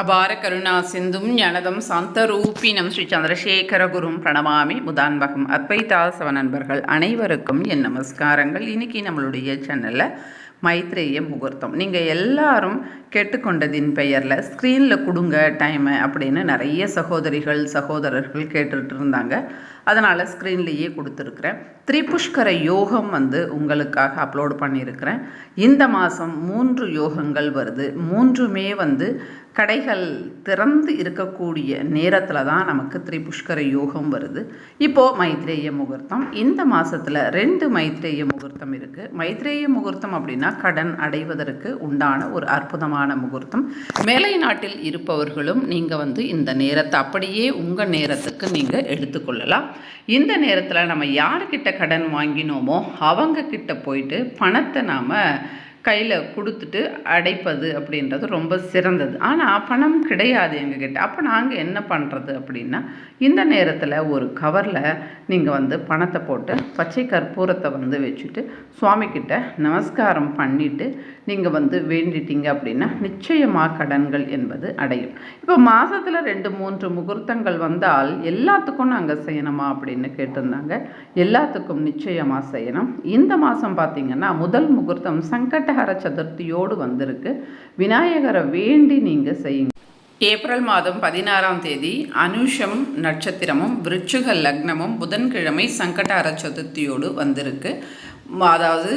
அபார கருணா சிந்தும் ஞானதம் சாந்தரூபினம் ஸ்ரீ சந்திரசேகரகுரும் பிரணமாமி முதான்பகம் அத்வைதாசவ நண்பர்கள் அனைவருக்கும் என் நமஸ்காரங்கள். இன்னைக்கு நம்மளுடைய சேனலில் மைத்ரேய முகூர்த்தம். நீங்கள் எல்லாரும் கேட்டுக்கொண்டதின் பெயரில் ஸ்க்ரீனில் கொடுங்க டைமு அப்படின்னு நிறைய சகோதரிகள் சகோதரர்கள் கேட்டுட்டு இருந்தாங்க. அதனால் ஸ்க்ரீன்லேயே கொடுத்துருக்குறேன். திரிபுஷ்கர யோகம் வந்து உங்களுக்காக அப்லோடு பண்ணியிருக்கிறேன். இந்த மாதம் மூன்று யோகங்கள் வருது. மூன்றுமே வந்து கடைகள் திறந்து இருக்கக்கூடிய நேரத்தில் தான் நமக்கு திரிபுஷ்கர யோகம் வருது. இப்போது மைத்ரேய முகூர்த்தம். இந்த மாதத்தில் ரெண்டு மைத்ரேய முகூர்த்தம் இருக்குது மைத்ரேய முகூர்த்தம் அப்படின்னா கடன் அடைவதற்கு உண்டான ஒரு அற்புதமான முகூர்த்தம். மேலை நாட்டில் இருப்பவர்களும் நீங்கள் வந்து இந்த நேரத்தை அப்படியே உங்கள் நேரத்துக்கு நீங்கள் எடுத்துக்கொள்ளலாம். இந்த நேரத்தில் நம்ம யார்கிட்ட கடன் வாங்கினோமோ அவங்கக்கிட்ட போயிட்டு பணத்தை நாம் கையில் கொடுத்துட்டு அடைப்பது அப்படின்றது ரொம்ப சிறந்தது. ஆனால் பணம் கிடையாது எங்ககிட்ட. அப்போ நாங்கள் என்ன பண்ணுறது அப்படின்னா இந்த நேரத்தில் ஒரு கவரில் நீங்கள் வந்து பணத்தை போட்டு பச்சை கற்பூரத்தை வந்து வச்சுட்டு சுவாமிக்கிட்ட நமஸ்காரம் பண்ணிவிட்டு நீங்கள் வந்து வேண்டிட்டீங்க அப்படின்னா நிச்சயமாக கடன்கள் என்பது அடையும். இப்போ மாதத்தில் ரெண்டு மூன்று முகூர்த்தங்கள் வந்தால் எல்லாத்துக்கும் நாங்கள் செய்யணுமா அப்படின்னு கேட்டிருந்தாங்க. எல்லாத்துக்கும் நிச்சயமாக செய்யணும். இந்த மாதம் பார்த்திங்கன்னா முதல் முகூர்த்தம் சங்கட் சங்கடஹர சதுர்த்தியோடு வந்திருக்கு. விநாயகரை வேண்டி நீங்கள் செய்யுங்க. ஏப்ரல் மாதம் பதினாறாம் தேதி அனுஷம் நட்சத்திரமும் விருட்சுக லக்னமும் புதன்கிழமை சங்கடார சதுர்த்தியோடு வந்திருக்கு. அதாவது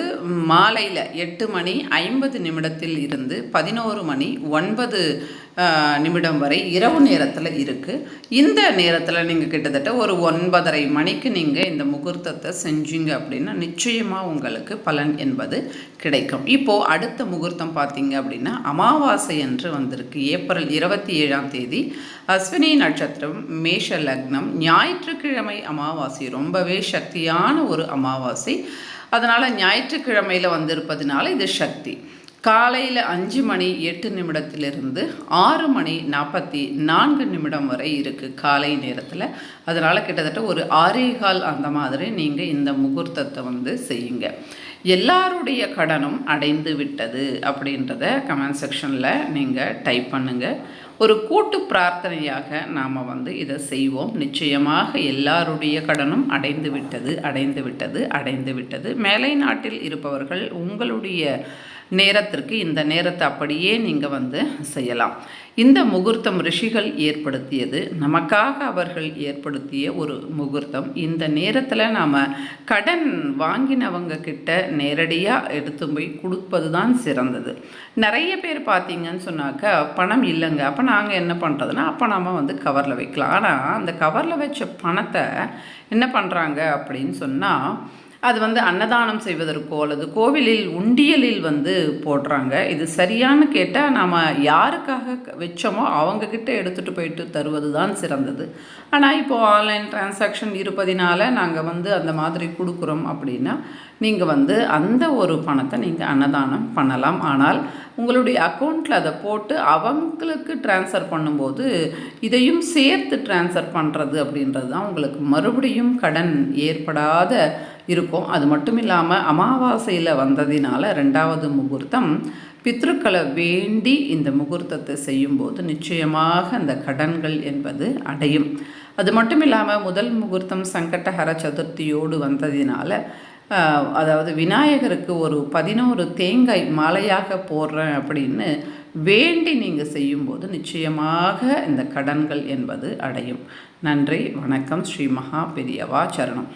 மாலையில் எட்டு மணி ஐம்பது நிமிடத்தில் இருந்து பதினோரு மணி ஒன்பது நிமிடம் வரை இரவு நேரத்தில் இருக்குது இந்த நேரத்தில் நீங்கள் கிட்டத்தட்ட ஒரு ஒன்பதரை மணிக்கு நீங்கள் இந்த முகூர்த்தத்தை செஞ்சீங்க அப்படின்னா நிச்சயமாக உங்களுக்கு பலன் என்பது கிடைக்கும். இப்போது அடுத்த முகூர்த்தம் பார்த்தீங்க அப்படின்னா அமாவாசை என்று வந்திருக்கு. ஏப்ரல் இருபத்தி ஏழாம் தேதி அஸ்வினி நட்சத்திரம் மேஷ லக்னம் ஞாயிற்றுக்கிழமை அமாவாசை. ரொம்பவே சக்தியான ஒரு அமாவாசை. அதனால் ஞாயிற்றுக்கிழமையில் வந்திருப்பதுனால இது சக்தி. காலையில் அஞ்சு மணி எட்டு நிமிடத்திலிருந்து ஆறு மணி நாற்பத்தி நான்கு நிமிடம் வரை இருக்குது காலை நேரத்தில். அதனால் கிட்டத்தட்ட ஒரு ஆறே கால் அந்த மாதிரி நீங்கள் இந்த முகூர்த்தத்தை வந்து செய்யுங்க. எல்லாருடைய கடனும் அடைந்து விட்டது அப்படின்றத கமெண்ட் செக்ஷனில் நீங்கள் டைப் பண்ணுங்கள் ஒரு கூட்டு பிரார்த்தனையாக நாம் வந்து இதை செய்வோம். நிச்சயமாக எல்லாருடைய கடனும் அடைந்து விட்டது அடைந்து விட்டது அடைந்து விட்டது. மேலை நாட்டில் இருப்பவர்கள் உங்களுடைய நேரத்திற்கு இந்த நேரத்தை அப்படியே நீங்கள் வந்து செய்யலாம். இந்த முகூர்த்தம் ரிஷிகள் ஏற்படுத்தியது நமக்காக அவர்கள் ஏற்படுத்திய ஒரு முகூர்த்தம். இந்த நேரத்தில் நாம் கடன் வாங்கினவங்க கிட்ட நேரடியாக எடுத்து போய் கொடுப்பது தான் சிறந்தது. நிறைய பேர் பார்த்தீங்கன்னு சொன்னாக்க பணம் இல்லைங்க. அப்போ நாங்கள் என்ன பண்ணுறதுன்னா அப்போ நாம் வந்து கவரில் வைக்கலாம். ஆனால் அந்த கவரில் வச்ச பணத்தை என்ன பண்ணுறாங்க அப்படின்னு சொன்னால் அது வந்து அன்னதானம் செய்வதற்கோ அல்லது கோவிலில் உண்டியலில் வந்து போடுறாங்க. இது சரியானு கேட்டால் நாம் யாருக்காக வச்சோமோ அவங்கக்கிட்ட எடுத்துகிட்டு போயிட்டு தருவது தான் சிறந்தது. ஆனால் இப்போது ஆன்லைன் டிரான்சாக்ஷன் இருப்பதினால நாங்கள் வந்து அந்த மாதிரி கொடுக்குறோம் அப்படின்னா நீங்கள் வந்து அந்த ஒரு பணத்தை நீங்கள் அன்னதானம் பண்ணலாம். ஆனால் உங்களுடைய அக்கௌண்ட்டில் அதை போட்டு அவங்களுக்கு ட்ரான்ஸ்ஃபர் பண்ணும்போது இதையும் சேர்த்து ட்ரான்ஸ்ஃபர் பண்ணுறது அப்படின்றது தான் உங்களுக்கு மறுபடியும் கடன் ஏற்படாத இருக்கும். அது மட்டும் இல்லாமல் அமாவாசையில் வந்ததினால ரெண்டாவது முகூர்த்தம் பித்ருக்களை வேண்டி இந்த முகூர்த்தத்தை செய்யும்போது நிச்சயமாக அந்த கடன்கள் என்பது அடையும். அது மட்டும் இல்லாமல் முதல் முகூர்த்தம் சங்கடஹர சதுர்த்தியோடு வந்ததினால அதாவது விநாயகருக்கு ஒரு பதினோரு தேங்காய் மாலையாக போடுறேன் அப்படின்னு வேண்டி நீங்கள் செய்யும்போது நிச்சயமாக இந்த கடன்கள் என்பது அடையும். நன்றி வணக்கம். ஸ்ரீ மகா பெரியவா சரணம்.